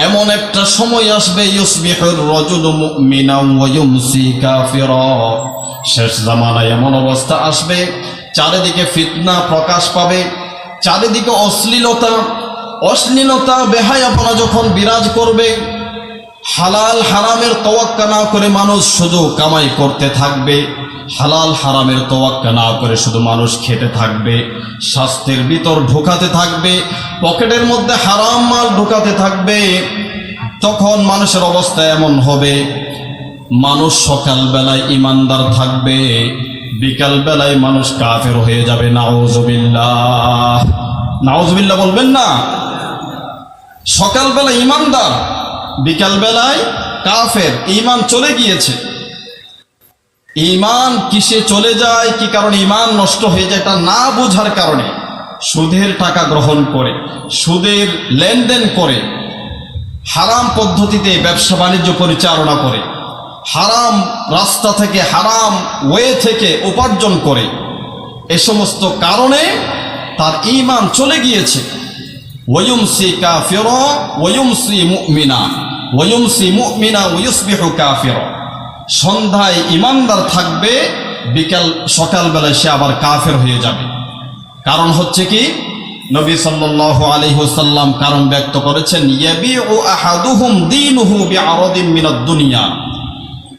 এমন একটা সময় আসবে, ইউসবিহুর রজুল মুমিনা ওয়া ইউমসি কাফিরা। শেষ জামানায় এমন অবস্থা আসবে, চারিদিকে ফিতনা প্রকাশ পাবে, চারিদিকে অশ্লীলতা অশ্লীলতা, বেহায়াপনা যখন বিরাজ করবে হালাল হারামের তোয়াক্কা না করে মানুষ শুধু কামাই করতে থাকবে। হালাল হারামের তোয়াক্কা না করে শুধু মানুষ খেতে থাকবে। স্বাস্থ্যের ভিতর ঢোকাতে থাকবে, পকেটের মধ্যে হারাম মাল ঢোকাতে থাকবে, তখন মানুষের অবস্থা এমন হবে। মানুষ সকালবেলায় ইমানদার থাকবে বিকাল বেলায় মানুষ কাফের হয়ে যাবে। নাওজবিল্লাহ নাওজবিল্লাহ বলবেন না। সকালবেলা ইমানদার বিকালবেলায় কাফের ইমান চলে গিয়েছে। ইমান কিসে চলে যায়, কি কারণে ইমান নষ্ট হয়ে যায় এটা না বোঝার কারণে সুদের টাকা গ্রহণ করে, সুদের লেনদেন করে, হারাম পদ্ধতিতে ব্যবসা বাণিজ্য পরিচালনা করে, হারাম রাস্তা থেকে, হারাম ওয়ে থেকে উপার্জন করে। এ সমস্ত কারণে তার ইমান চলে গিয়েছে। ওয়ুমসি কাফির ওয়ুমসি মুমিনা ওয়ুমসি মুমিনা ওয়ুসবিহু কাফির সন্ধ্যায় ইমানদার থাকবে, বিকাল সকালবেলায় সে আবার কাফের হয়ে যাবে। কারণ হচ্ছে কি? নবী সাল্লাল্লাহু আলাইহি ওয়াসাল্লাম কারণ ব্যক্ত করেছেন, ইয়াবিউ আহাদুহুম দীনুহু বিআরাদিন মিনাদ দুনিয়া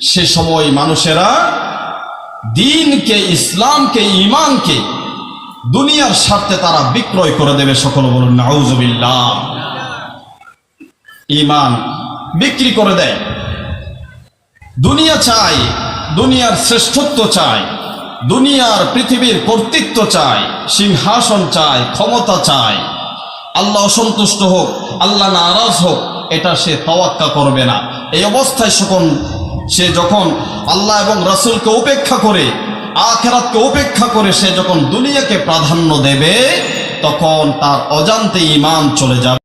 সে সময় মানুষেরা দিনকে, ইসলামকে ইমানকে দুনিয়ার স্বার্থে তারা বিক্রয় করে দেবে সকল বলুন, নাউজুবিল্লাহ। ইমান বিক্রি করে দেয়। দুনিয়া চাই দুনিয়ার শ্রেষ্ঠত্ব চাই দুনিয়ার পৃথিবীর কর্তৃত্ব চাই সিংহাসন চাই ক্ষমতা চাই আল্লাহ অসন্তুষ্ট হোক, আল্লাহ নারাজ হোক, এটা সে তওয়াক্কা করবে না। এই অবস্থায় সকল সে যখন আল্লাহ এবং রাসূলকে উপেক্ষা করে আখেরাতকে উপেক্ষা করে সে যখন দুনিয়াকে প্রাধান্য দেবে তখন তার অজান্তে ইমান চলে যাবে।